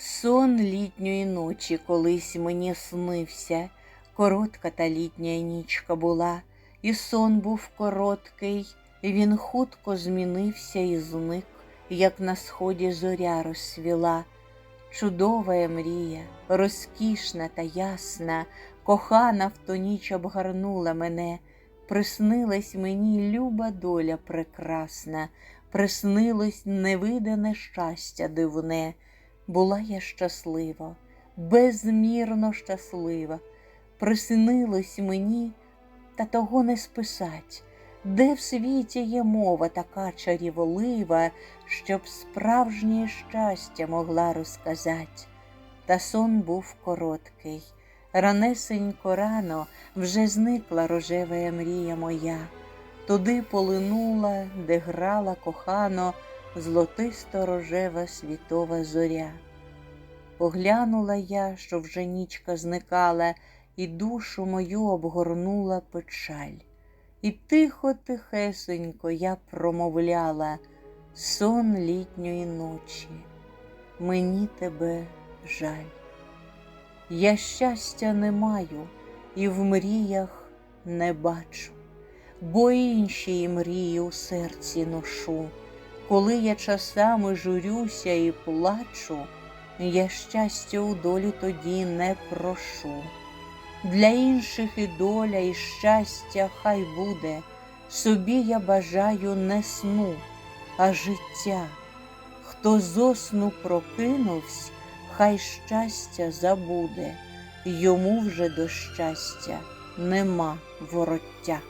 Сон літньої ночі колись мені снився, коротка та літня нічка була, і сон був короткий, він хутко змінився і зник, як на сході зоря розсвіла. Чудова мрія, розкішна та ясна, кохана в ту ніч обгарнула мене, приснилась мені люба доля прекрасна, приснилось невидане щастя дивне. Була я щаслива, безмірно щаслива, приснилось мені, та того не списать, де в світі є мова така чарівлива, щоб справжнє щастя могла розказать. Та сон був короткий, ранесенько рано вже зникла рожева мрія моя, туди полинула, де грала кохано золотисто рожева світова зоря. Поглянула я, що вже нічка зникала, і душу мою обгорнула печаль. І тихо, тихесенько я промовляла сон літньої ночі, мені тебе жаль. Я щастя не маю і в мріях не бачу, бо інші мрії у серці ношу. Коли я часами журюся і плачу, я щастя у долі тоді не прошу. Для інших і доля, і щастя хай буде, собі я бажаю не сну, а життя. Хто зо сну прокинувсь, хай щастя забуде, йому вже до щастя нема вороття.